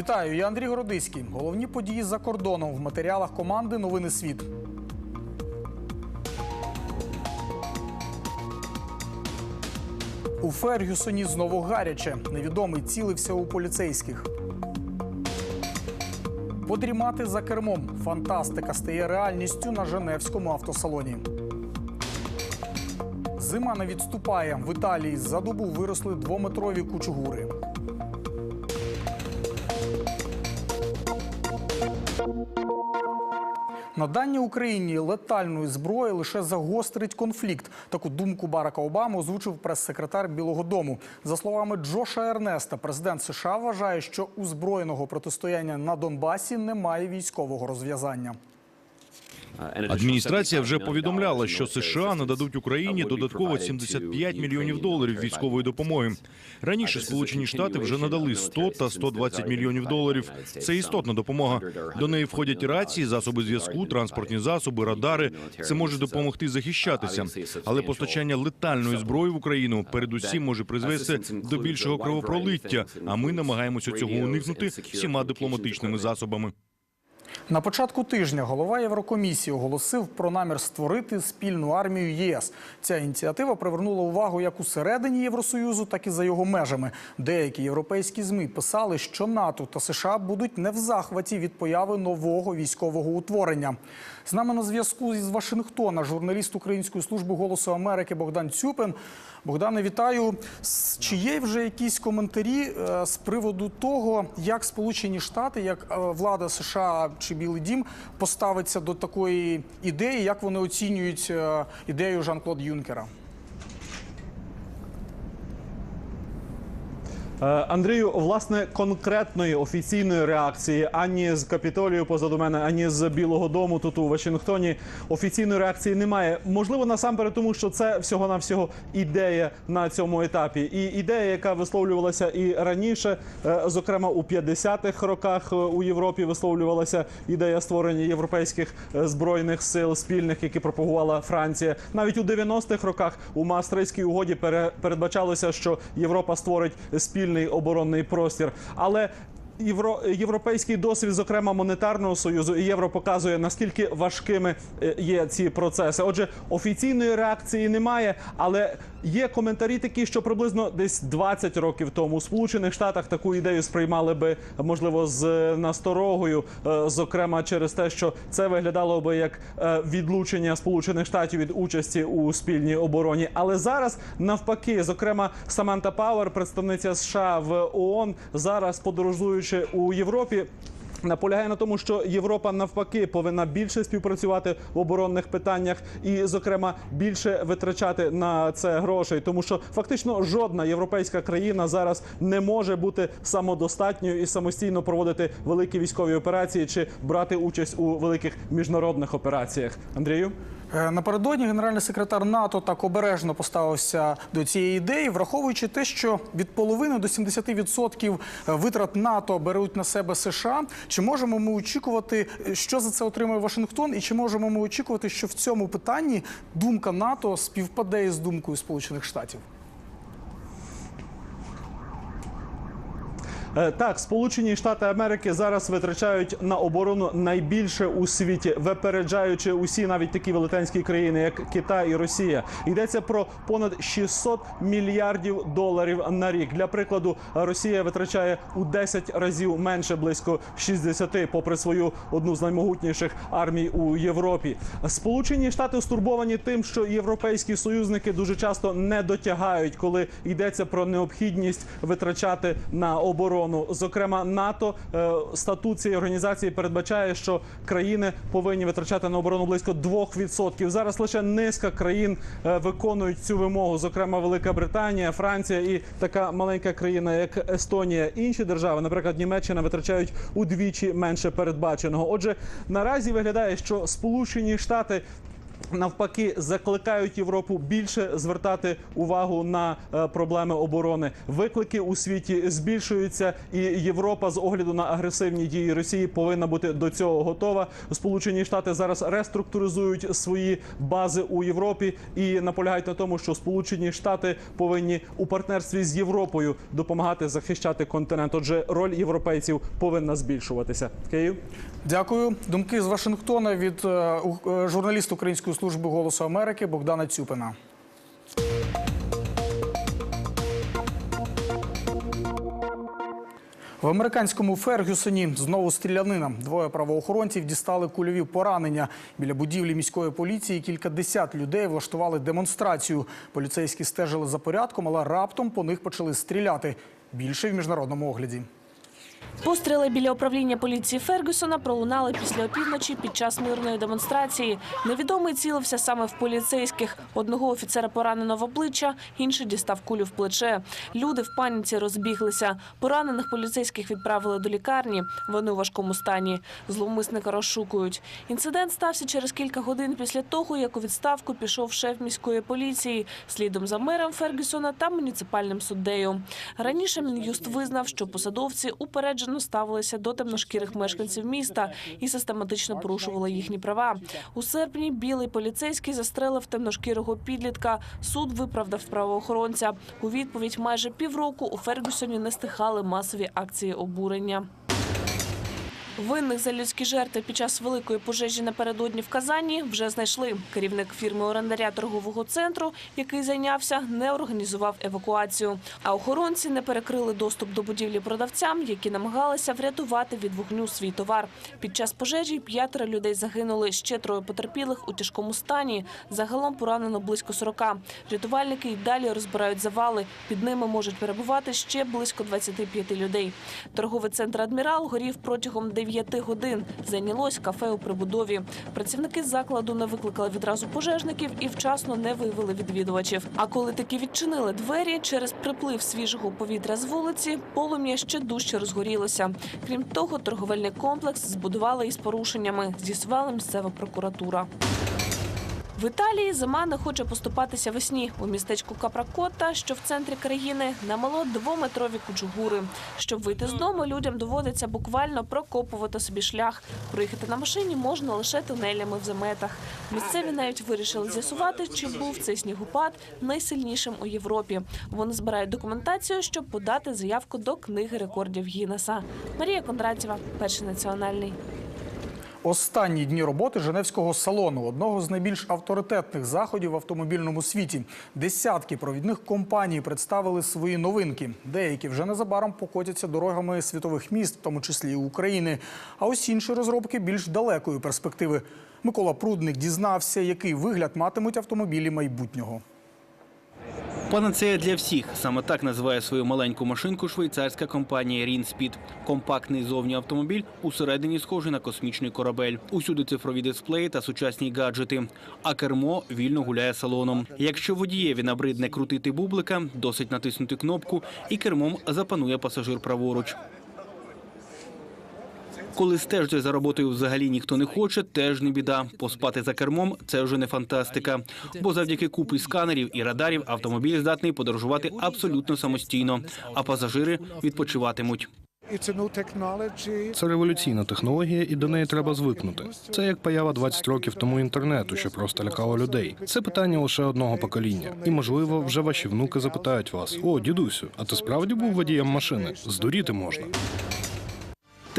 Вітаю, я Андрій Городиський. Головні події за кордоном в матеріалах команди Новини Світ. У Фергюсоні знову гаряче. Невідомий цілився у поліцейських. Подрімати за кермом. Фантастика стає реальністю на Женевському автосалоні. Зима не відступає. В Італії за добу виросли двометрові кучугури. Надання Україні летальної зброї лише загострить конфлікт. Таку думку Барака Обами озвучив прес-секретар Білого Дому. За словами Джоша Ернеста, президент США вважає, що у збройного протистояння на Донбасі немає військового розв'язання. Адміністрація вже повідомляла, що США нададуть Україні додатково 75 мільйонів доларів військової допомоги. Раніше Сполучені Штати вже надали 100 та 120 мільйонів доларів. Це істотна допомога. До неї входять рації, засоби зв'язку, транспортні засоби, радари. Це може допомогти захищатися. Але постачання летальної зброї в Україну передусім може призвести до більшого кровопролиття. А ми намагаємося цього уникнути всіма дипломатичними засобами. На початку тижня голова Єврокомісії оголосив про намір створити спільну армію ЄС. Ця ініціатива привернула увагу як усередині Євросоюзу, так і за його межами. Деякі європейські змі писали, що НАТО та США будуть не в захваті від появи нового військового утворення. З нами на зв'язку із Вашингтона журналіст Української служби голосу Америки Богдан Цюпин. Богдане, вітаю. Чи є вже якісь коментарі е, з приводу того, як Сполучені Штати, як е, влада США чи Білий Дім поставиться до такої ідеї, як вони оцінюють е, ідею Жан-Клод Юнкера? Андрію, власне, конкретної офіційної реакції ані з Капітолію позаду мене, ані з Білого Дому тут у Вашингтоні офіційної реакції немає. Можливо, насамперед, тому що це всього навсього ідея на цьому етапі. І ідея, яка висловлювалася і раніше, е, зокрема у 50-х роках е, у Європі висловлювалася ідея створення європейських е, збройних сил спільних, які пропагувала Франція. Навіть у 90-х роках у Маастрийській угоді пере- передбачалося, що Європа створить спільний оборонний простір. Але Євро, європейський досвід, зокрема монетарного союзу, і євро показує наскільки важкими е, є ці процеси. Отже, офіційної реакції немає, але є коментарі такі, що приблизно десь 20 років тому у Сполучених Штатах таку ідею сприймали би можливо з е, насторогою, е, зокрема через те, що це виглядало би як відлучення Сполучених Штатів від участі у спільній обороні. Але зараз навпаки, зокрема, Саманта Пауер, представниця США в ООН, зараз подорожуючи у Європі. Наполягає на тому, що Європа навпаки повинна більше співпрацювати в оборонних питаннях і, зокрема, більше витрачати на це грошей, тому що фактично жодна європейська країна зараз не може бути самодостатньою і самостійно проводити великі військові операції чи брати участь у великих міжнародних операціях. Андрію. Е, Напередодні генеральний секретар НАТО так обережно поставився до цієї ідеї, враховуючи те, що від половини до 70% витрат НАТО беруть на себе США. Чи можемо ми очікувати, е, що за це отримує Вашингтон, і чи можемо ми очікувати, що в цьому питанні думка НАТО співпаде із думкою Сполучених Штатів? Так, Сполучені Штати Америки зараз витрачають на оборону найбільше у світі, випереджаючи усі навіть такі велетенські країни, як Китай і Росія. Йдеться про понад 600 мільярдів доларів на рік. Для прикладу, Росія витрачає у 10 разів менше, близько 60, попри свою одну з наймогутніших армій у Європі. Сполучені Штати стурбовані тим, що європейські союзники дуже часто не дотягають, коли йдеться про необхідність витрачати на оборону. Зокрема, НАТО е, статут цієї організації передбачає, що країни повинні витрачати на оборону близько 2%. Зараз лише низка країн е, виконують цю вимогу. Зокрема, Велика Британія, Франція і така маленька країна, як Естонія. Інші держави, наприклад, Німеччина, витрачають удвічі менше передбаченого. Отже, наразі виглядає, що Сполучені Штати навпаки закликають Європу більше звертати увагу на е, проблеми оборони. Виклики у світі збільшуються, і Європа з огляду на агресивні дії Росії повинна бути до цього готова. Сполучені Штати зараз реструктуризують свої бази у Європі і наполягають на тому, що Сполучені Штати повинні у партнерстві з Європою допомагати захищати континент. Отже, роль європейців повинна збільшуватися. Київ. Дякую. Думки з Вашингтона від е, е, журналіста Української служби голосу Америки Богдана Цюпина. В американському Фергюсоні знову стрілянина. Двоє правоохоронців дістали кульові поранення. Біля будівлі міської поліції кількадесят людей влаштували демонстрацію. Поліцейські стежили за порядком, але раптом по них почали стріляти. Більше в міжнародному огляді. Постріли біля управління поліції Фергюсона пролунали після опівночі під час мирної демонстрації. Невідомий цілився саме в поліцейських. Одного офіцера поранено в обличчя, інший дістав кулю в плече. Люди в паніці розбіглися. Поранених поліцейських відправили до лікарні. Вони у важкому стані. Зловмисника розшукують. Інцидент стався через кілька годин після того, як у відставку пішов шеф міської поліції, слідом за мером Фергюсона та муніципальним суддею. Раніше Мін'юст визнав, що посадовці упереджено ставилися до темношкірих мешканців міста і систематично порушували їхні права. У серпні білий поліцейський застрелив темношкірого підлітка. Суд виправдав правоохоронця. У відповідь майже півроку у Фергюсоні не стихали масові акції обурення. Винних за людські жертви під час великої пожежі напередодні в Казані вже знайшли. Керівник фірми орендаря торгового центру, який зайнявся, не організував евакуацію. А охоронці не перекрили доступ до будівлі продавцям, які намагалися врятувати від вогню свій товар. Під час пожежі п'ятеро людей загинули, ще троє потерпілих у тяжкому стані. Загалом поранено близько 40. Рятувальники й далі розбирають завали. Під ними можуть перебувати ще близько 25 людей. Торговий центр Адмірал горів протягом 9 годин. Зайнялось кафе у прибудові. Працівники закладу не викликали відразу пожежників і вчасно не виявили відвідувачів. А коли таки відчинили двері, через приплив свіжого повітря з вулиці, полум'я ще дужче розгорілося. Крім того, торговельний комплекс збудували із порушеннями. З'ясувала місцева прокуратура. В Італії зима не хоче поступатися весні. У містечку Капракота, що в центрі країни, намало двометрові кучугури. Щоб вийти з дому, людям доводиться буквально прокопувати собі шлях. Проїхати на машині можна лише тунелями в заметах. Місцеві навіть вирішили з'ясувати, чи був цей снігопад найсильнішим у Європі. Вони збирають документацію, щоб подати заявку до книги рекордів Гіннеса. Марія Кондратєва, перший національний. Останні дні роботи Женевського салону одного з найбільш авторитетних заходів в автомобільному світі. Десятки провідних компаній представили свої новинки. Деякі вже незабаром покотяться дорогами світових міст, в тому числі і України. А ось інші розробки більш далекої перспективи. Микола Прудник дізнався, який вигляд матимуть автомобілі майбутнього. Панацея для всіх саме так називає свою маленьку машинку швейцарська компанія Рінспід. Компактний зовні автомобіль усередині схожий на космічний корабель. Усюди цифрові дисплеї та сучасні гаджети. А кермо вільно гуляє салоном. Якщо водієві набридне крутити бублика, досить натиснути кнопку, і кермом запанує пасажир праворуч. Коли стежити за роботою взагалі ніхто не хоче, теж не біда. Поспати за кермом це вже не фантастика. Бо завдяки купі сканерів і радарів автомобіль здатний подорожувати абсолютно самостійно, а пасажири відпочиватимуть. Це революційна технологія, і до неї треба звикнути. Це як поява 20 років тому інтернету, що просто лякало людей. Це питання лише одного покоління. І можливо, вже ваші внуки запитають вас: о, дідусю, а ти справді був водієм машини? Здуріти можна.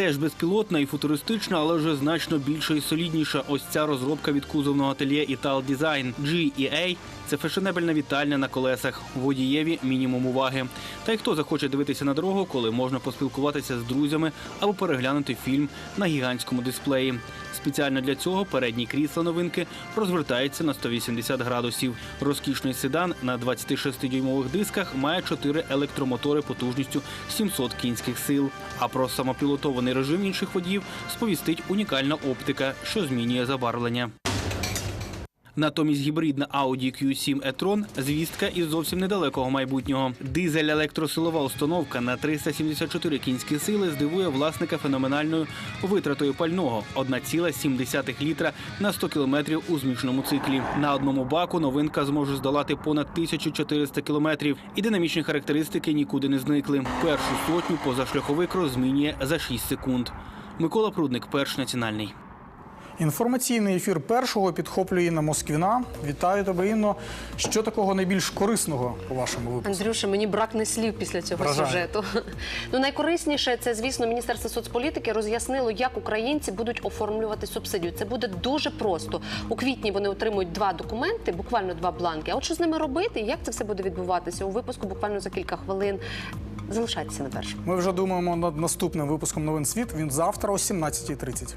Теж безпілотна і футуристична, але вже значно більша і солідніша. Ось ця розробка від кузовного ательє Ital Design GEA – це фешенебельна вітальня на колесах. Водієві мінімум уваги. Та й хто захоче дивитися на дорогу, коли можна поспілкуватися з друзями або переглянути фільм на гігантському дисплеї. Спеціально для цього передні крісла новинки розвертаються на 180 градусів. Розкішний седан на 26-дюймових дисках має 4 електромотори потужністю 700 кінських сил. А про самопілотований режим інших водіїв сповістить унікальна оптика, що змінює забарвлення. Натомість гібридна Audi Q7 e-tron – звістка із зовсім недалекого майбутнього. Дизель-електросилова установка на 374 кінські сили здивує власника феноменальною витратою пального – 1,7 літра на 100 кілометрів у змішаному циклі. На одному баку новинка зможе здолати понад 1400 кілометрів. І динамічні характеристики нікуди не зникли. Першу сотню позашляховик розмінює за 6 секунд. Микола Прудник, перший національний. Інформаційний ефір першого підхоплює Інна Москвіна. Вітаю тебе, Інно. Що такого найбільш корисного у вашому випуску? Андрюша, мені бракне слів після цього Вражає. сюжету. Ну найкорисніше це, звісно, міністерство соцполітики роз'яснило, як українці будуть оформлювати субсидію. Це буде дуже просто. У квітні вони отримують два документи, буквально два бланки. А от що з ними робити? і Як це все буде відбуватися? У випуску буквально за кілька хвилин. Залишайтеся на першому. Ми вже думаємо над наступним випуском новин світ. Він завтра о 17.30.